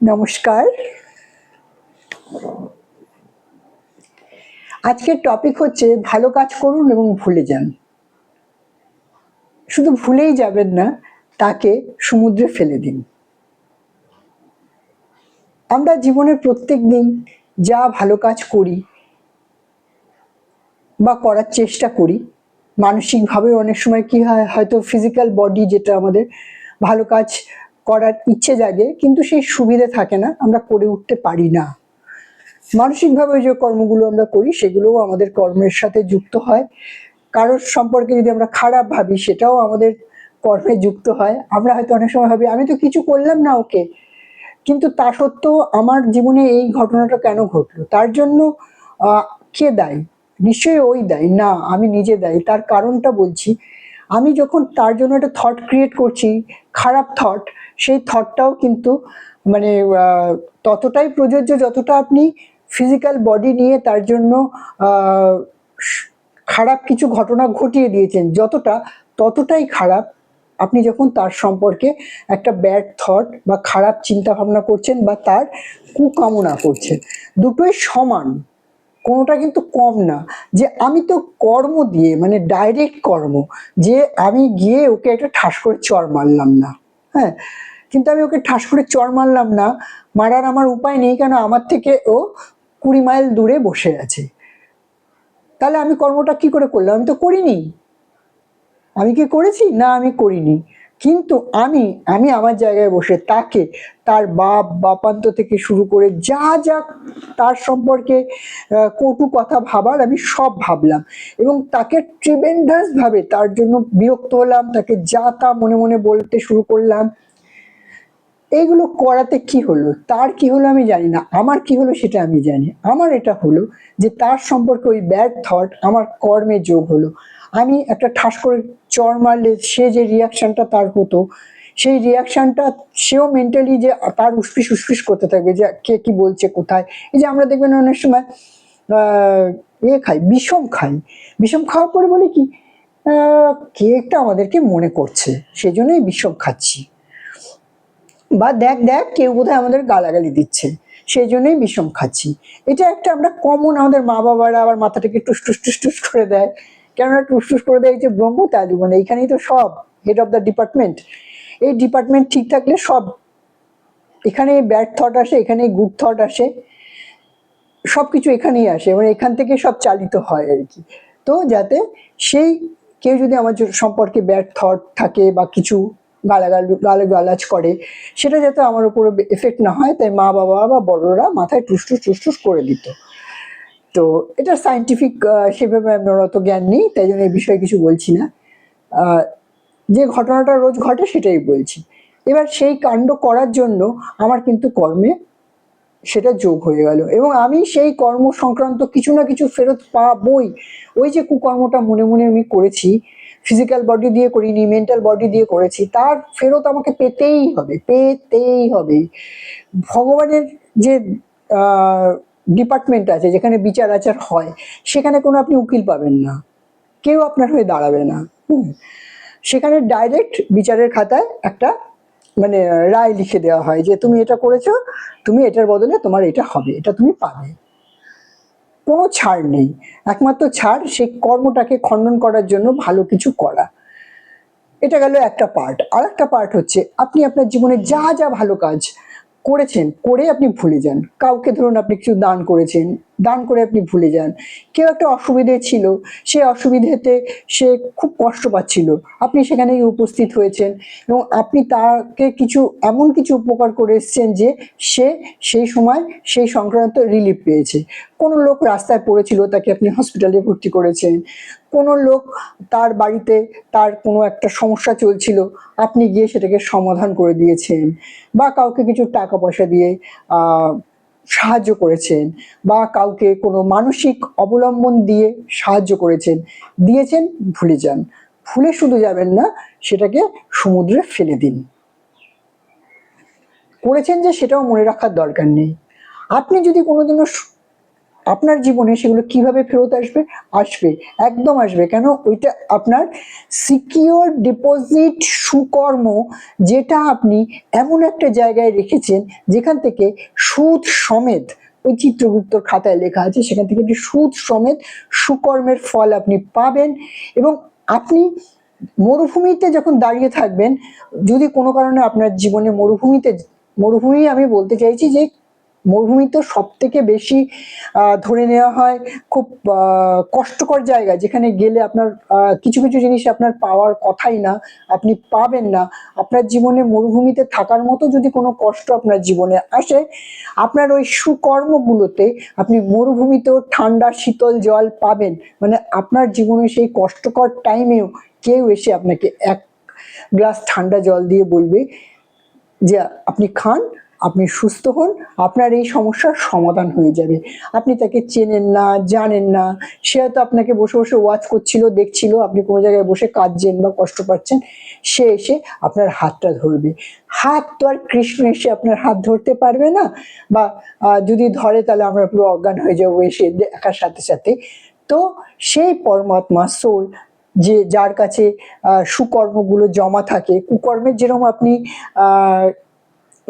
নমস্কার। আজকের টপিক হচ্ছে, ভালো কাজ করুন এবং ভুলে যান। শুধু ভুলেই যাবেন না, তাকে সমুদ্রে ফেলে দিন। আমরা জীবনের প্রত্যেক দিন যা ভালো কাজ করি বা করার চেষ্টা করি মানসিকভাবে অনেক সময় কি হয়, হয়তো ফিজিক্যাল বডি যেটা আমাদের, ভালো কাজ করার ইচ্ছে জাগে, কিন্তু সেই সুবিধে থাকে না, আমরা করে উঠতে পারি না। মানসিকভাবে যে কর্মগুলো আমরা করি, সেগুলোও আমাদের কর্মের সাথে যুক্ত হয়। কারোর সম্পর্কে যদি আমরা খারাপ ভাবি, সেটাও আমাদের কর্মে যুক্ত হয়। আমরা হয়তো অনেক সময় ভাবি, আমি তো কিছু করলাম না ওকে। কিন্তু তা সত্ত্বেও আমার জীবনে এই ঘটনাটা কেন ঘটলো? তার জন্য কে দায়ী? নিশ্চয়ই ওই দায়ী। না, আমি নিজে দায়ী। তার কারণটা বলছি, আমি যখন তার জন্য একটা থট ক্রিয়েট করছি খারাপ থট সেই থটটাও কিন্তু মানে ততটাই প্রযোজ্য যতটা আপনি ফিজিক্যাল বডি নিয়ে তার জন্য খারাপ কিছু ঘটনা ঘটিয়ে দিয়েছেন। যতটা, ততটাই খারাপ আপনি যখন তার সম্পর্কে একটা ব্যাড থট বা খারাপ চিন্তা ভাবনা করছেন বা তার কুকামনা করছেন। দুটোই সমান। কোনোটা কিন্তু কম না। যে আমি তো কর্ম দিয়ে মানে ডাইরেক্ট কর্ম, যে আমি গিয়ে ওকে একটা ঠাস করে চর মারলাম না। হ্যাঁ? কিন্তু আমি ওকে ঠাস করে চর মারলাম না, মারার আমার উপায় নেই কেন? আমার থেকে ও কুড়ি মাইল দূরে বসে আছে। তাহলে আমি কর্মটা কি করে করলাম? আমি তো করিনি। আমি কি করেছি? না, আমি করিনি। কিন্তু আমি আমি আমার জায়গায় বসে তাকে, তার বাপ, বাপান্ত থেকে শুরু করে যা যা তার সম্পর্কে কটু কথা ভাবার আমি সব ভাবলাম। এবং তাকে ট্রিমেন্ডাস ভাবে তার জন্য বিরক্ত হলাম, তাকে যা, তা মনে মনে বলতে শুরু করলাম। এইগুলো করাতে কি হলো? তার কি হলো আমি জানি না। আমার কি হলো সেটা আমি জানি। আমার এটা হলো যে তার সম্পর্কে ওই ব্যাড থট আমার কর্মে যোগ হলো। আমি একটা ঠাস করে চর মারলে সে যে রিয়াকশনটা তার হতো, সেই রিয়াকশনটা সেও মেন্টালি যে তার উসফিস উসফিস করতে থাকবে যে কে কি বলছে কোথায়। এই যে আমরা দেখবেন অনেক সময় ইয়ে খাই, বিষম খাই। বিষম খাওয়ার পরে বলে কি কে একটা আমাদেরকে মনে করছে সেই জন্যই বিষম খাচ্ছি। বা দেখ দেখ, কেউ বোধহয় আমাদের গালাগালি দিচ্ছে সেই জন্যই বিষম খাচ্ছি। এটা একটা আমরা কমন আমাদের মা বাবারা আবার মাথাটাকে টুস টুস টুস টুস করে দেয়। কেননা টুস টুস করে দেয় যে ব্রহ্ম তালু মানে এইখানেই তো সব হেড অফ দ্য ডিপার্টমেন্ট এই ডিপার্টমেন্ট ঠিক থাকলে সব, এখানে ব্যাড থট আসে, এখানে গুড থট আসে সব কিছু এখানেই আসে মানে এখান থেকে সব চালিত হয় আর কি। তো যাতে সেই কেউ যদি আমার সম্পর্কে ব্যাড থট থাকে বা কিছু গালাগাল, গালাগালাজ করে, সেটা যাতে আমার উপরে এফেক্ট না হয়, তাই মা বাবা বা বড়রা মাথায় টুসটুস টুসটুস করে দিত। তো এটা সাইন্টিফিক সেভাবে আমার অত জ্ঞান নেই, তাই জন্য এই বিষয়ে কিছু বলছি না। যে ঘটনাটা রোজ ঘটে সেটাই বলছি। এবার সেই কাণ্ড করার জন্য আমার কিন্তু কর্মে সেটা যোগ হয়ে গেল এবং আমি সেই কর্ম সংক্রান্ত কিছু না কিছু ফেরত পাবই। ওই যে কুকর্মটা মনে মনে আমি করেছি ফিজিক্যাল বডি দিয়ে করিনি মেন্টাল বডি দিয়ে করেছি, তার ফেরত আমাকে পেতেই হবে পেতেই হবে। ভগবানের যে ডিপার্টমেন্ট আছে, যেখানে বিচার আচার হয়, সেখানে কোনো আপনি উকিল পাবেন না। কেউ আপনার হয়ে দাঁড়াবে না। সেখানে ডাইরেক্ট বিচারের খাতায় একটা মানে রায় লিখে দেওয়া হয় যে, তুমি এটা করেছ, তুমি এটার বদলে তোমার এটা হবে, এটা তুমি পাবে। কোনো ছাড় নেই। একমাত্র ছাড় সেই কর্মটাকে খণ্ডন করার জন্য ভালো কিছু করা। এটা গেল একটা পার্ট আর একটা পার্ট হচ্ছে, আপনি আপনার জীবনে যা যা ভালো কাজ করেছেন করে আপনি ভুলে যান। কাউকে ধরুন আপনি কিছু দান করেছেন দান করে আপনি ভুলে যান। কেউ একটা অসুবিধে ছিল, সেই অসুবিধেতে সে খুব কষ্ট পাচ্ছিল। আপনি সেখানে উপস্থিত হয়েছেন এবং আপনি তাকে কিছু, এমন কিছু উপকার করে এসছেন যে সে সেই সময় সেই সংক্রান্ত রিলিফ পেয়েছে। কোনো লোক রাস্তায় পড়েছিল, তাকে আপনি হসপিটালে ভর্তি করেছেন। কোনো লোক তার বাড়িতে তার কোনো একটা সমস্যা চলছিল, আপনি গিয়ে সেটাকে সমাধান করে দিয়েছেন। বা কাউকে কিছু টাকা পয়সা দিয়ে সাহায্য করেছেন বা কাউকে কোনো মানসিক অবলম্বন দিয়ে সাহায্য করেছেন, দিয়েছেন, ভুলে যান। ভুলে শুধু যাবেন না, সেটাকে সমুদ্রে ফেলে দিন। করেছেন যে সেটাও মনে রাখার দরকার নেই। আপনি যদি কোনোদিনও আপনার জীবনে সেগুলো কীভাবে ফেরত আসবে? আসবে, একদম আসবে। কেন? ওইটা আপনার সিকিওর ডিপোজিট সুকর্ম যেটা আপনি এমন একটা জায়গায় রেখেছেন যেখান থেকে সুদ সমেত, ওই চিত্রগুপ্তর খাতায় লেখা আছে, সেখান থেকে একটি সুদ সমেত সুকর্মের ফল আপনি পাবেন এবং আপনি মরুভূমিতে যখন দাঁড়িয়ে থাকবেন, যদি কোনো কারণে আপনার জীবনে মরুভূমিতে, মরুভূমি আমি বলতে চাইছি যে মরুভূমি তো সব থেকে বেশি ধরে নেওয়া হয় খুব কষ্টকর জায়গা। যেখানে গেলে আপনার কিছু কিছু জিনিস আপনার পাওয়ার কথাই না, আপনি পাবেন না। আপনার জীবনে মরুভূমিতে থাকার মতো যদি কোনো কষ্ট আপনার জীবনে আসে, আপনার ওই সুকর্মগুলোতে আপনি মরুভূমিতেও ঠান্ডা, শীতল জল পাবেন। মানে আপনার জীবনে সেই কষ্টকর টাইমেও কেউ এসে আপনাকে এক গ্লাস ঠান্ডা জল দিয়ে বলবে যে, আপনি খান আপনি সুস্থ হন, আপনার এই সমস্যার সমাধান হয়ে যাবে। আপনি তাকে চেনেন না, জানেন না, সে হয়তো আপনাকে বসে বসে ওয়াচ করছিল, দেখছিল, আপনি কোনো জায়গায় বসে কাঁদছেন বা কষ্ট পাচ্ছেন, সে এসে আপনার হাতটা ধরবে। হাত তো আর কৃষ্ণ এসে আপনার হাত ধরতে পারবে না, বা যদি ধরে তাহলে আমরা পুরো অজ্ঞান হয়ে যাব এসে দেখার সাথে সাথে। তো সেই পরমাত্মা সোল যে যার কাছে সুকর্মগুলো জমা থাকে, কুকর্মের যেরকম আপনি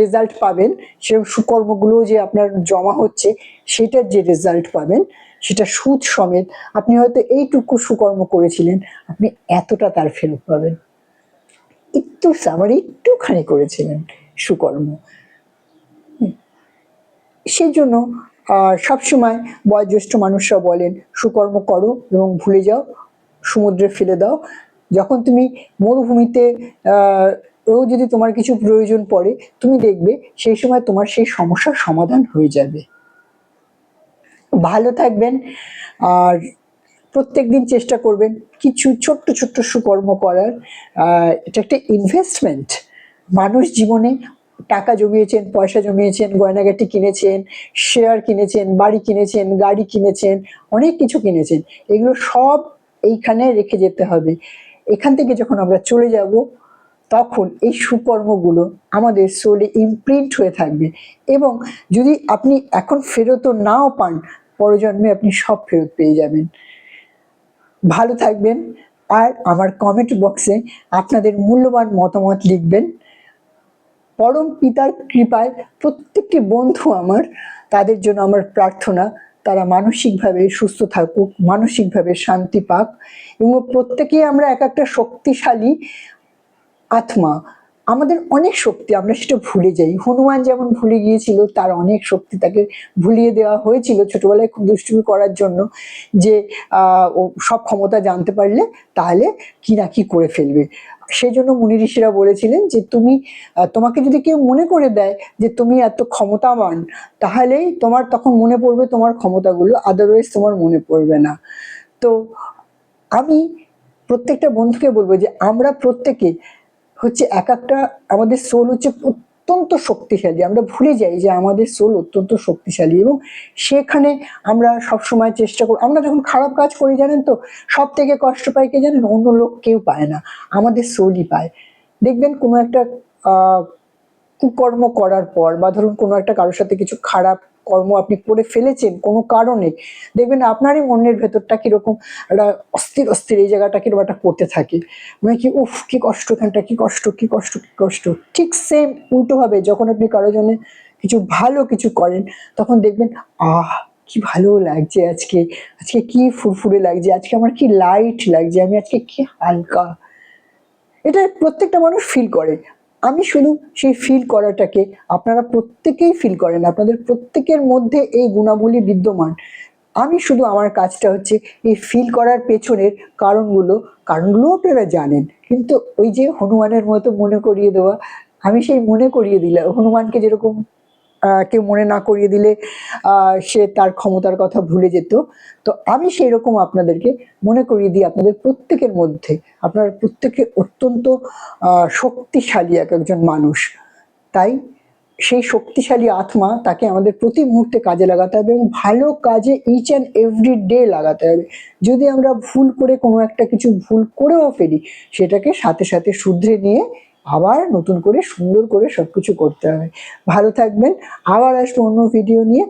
রেজাল্ট পাবেন সেরকম সুকর্মগুলো যে আপনার জমা হচ্ছে, সেটার যে রেজাল্ট পাবেন, সেটা সুদ সমেত আপনি হয়তো এইটুকু সুকর্ম করেছিলেন, আপনি এতটা তার ফেরত পাবেন। একটু সামার একটুখানি করেছিলেন সুকর্ম। সেই জন্য সবসময় বয়োজ্যেষ্ঠ মানুষরা বলেন, সুকর্ম করো এবং ভুলে যাও, সমুদ্রে ফেলে দাও। যখন তুমি মরুভূমিতে ও যদি তোমার কিছু প্রয়োজন পড়ে, তুমি দেখবে সেই সময় তোমার সেই সমস্যার সমাধান হয়ে যাবে। ভালো থাকবেন আর প্রত্যেক দিন চেষ্টা করবেন কিছু ছোট্ট ছোট্ট সুকর্ম করার। এটা একটা ইনভেস্টমেন্ট মানুষ জীবনে টাকা জমিয়েছেন, পয়সা জমিয়েছেন, গয়নাগাটি কিনেছেন শেয়ার কিনেছেন, বাড়ি কিনেছেন, গাড়ি কিনেছেন, অনেক কিছু কিনেছেন। এগুলো সব এইখানে রেখে যেতে হবে। এখান থেকে যখন আমরা চলে যাব তখন এই সুকর্মগুলো আমাদের সোলে ইমপ্রিন্ট হয়ে থাকবে। এবং যদি আপনি এখন ফেরতও নাও পান, পরজন্মে আপনি সব ফেরত পেয়ে যাবেন। ভালো থাকবেন আর আমার কমেন্ট বক্সে আপনাদের মূল্যবান মতামত লিখবেন। পরম পিতার কৃপায় প্রত্যেকটি বন্ধু আমার, তাদের জন্য আমার প্রার্থনা, তারা মানসিকভাবে সুস্থ থাকুক, মানসিকভাবে শান্তি পাক। এবং প্রত্যেকেই আমরা এক একটা শক্তিশালী আত্মা, আমাদের অনেক শক্তি, আমরা সেটা ভুলে যাই। হনুমান যেমন ভুলে গিয়েছিল, তার অনেক শক্তি তাকে ভুলিয়ে দেওয়া হয়েছিল ছোটবেলায় খুব দুষ্টুমি করার জন্য যে ও সব ক্ষমতা জানতে পারলে তাহলে কি না কি করে ফেলবে। সেই জন্য মুনি ঋষিরা বলেছিলেন যে, তুমি তোমাকে যদি কেউ মনে করে দেয় যে, তুমি এত ক্ষমতাবান, তাহলেই তোমার তখন মনে পড়বে তোমার ক্ষমতাগুলো আদারওয়াইজ তোমার মনে পড়বে না। তো আমি প্রত্যেকটা বন্ধুকে বলব যে, আমরা প্রত্যেকে হচ্ছে এক একটা আমাদের সোল হচ্ছে অত্যন্ত শক্তিশালী। আমরা ভুলে যাই যে আমাদের সোল অত্যন্ত শক্তিশালী এবং সেখানে আমরা সব সময় চেষ্টা করি আমরা যখন খারাপ কাজ করি জানেন তো সব থেকে কষ্ট পাই কে জানেন? অন্য লোক কেউ পায় না। আমাদের সোলই পায়। দেখবেন কোনো একটা কুকর্ম করার পর বা ধরুন কোনো একটা কারোর সাথে কিছু খারাপ কর্ম আপনি করে ফেলেছেন কোনো কারণে, দেখবেন আপনারই মনের ভেতরটা কীরকম একটা অস্থির অস্থির এই জায়গাটা কীরকম একটা করতে থাকে। মানে কি, উফ, কি কষ্ট এখানটা, কি কষ্ট কি কষ্ট কি কষ্ট। ঠিক সেম উল্টো হবে যখন আপনি কারোর জন্য কিছু ভালো কিছু করেন, তখন দেখবেন, আহ, কি ভালো লাগছে আজকে আজকে কি ফুরফুরে লাগছে, আজকে আমার কি লাইট লাগছে, আমি আজকে কি হালকা। এটা প্রত্যেকটা মানুষ ফিল করে। আমি শুধু সেই ফিল করাটাকে আপনারা প্রত্যেকেই ফিল করেন, আপনাদের প্রত্যেকের মধ্যে এই গুণাবলী বিদ্যমান। আমি শুধু আমার কাজটা হচ্ছে এই ফিল করার পেছনের কারণগুলো কারণগুলো আপনারা জানেন। কিন্তু ওই যে হনুমানের মতো মনে করিয়ে দেওয়া, আমি সেই মনে করিয়ে দিলাম, হনুমানকে যেরকম কেউ মনে না করিয়ে দিলে সে তার ক্ষমতার কথা ভুলে যেত। তো আমি সেই রকম আপনাদেরকে মনে করিয়ে দিই আপনাদের প্রত্যেকের মধ্যে। আপনারা প্রত্যেকে অত্যন্ত শক্তিশালী এক একজন মানুষ। তাই সেই শক্তিশালী আত্মা তাকে আমাদের প্রতি মুহূর্তে কাজে লাগাতে হবে এবং ভালো কাজে ইচ অ্যান্ড এভরি ডে লাগাতে হবে। যদি আমরা ভুল করে কোনো একটা কিছু ভুল করেও ফেলি, সেটাকে সাথে সাথে শুধরে নিয়ে আবার নতুন করে সুন্দর করে সবকিছু করতে হবে। ভালো থাকবেন। আবার আসব অন্য ভিডিও নিয়ে।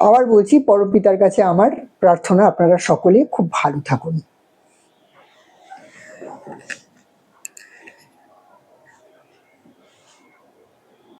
আবার বলছি পরপিতার কাছে আমার প্রার্থনা। আপনারা সকলে খুব ভালো থাকুন।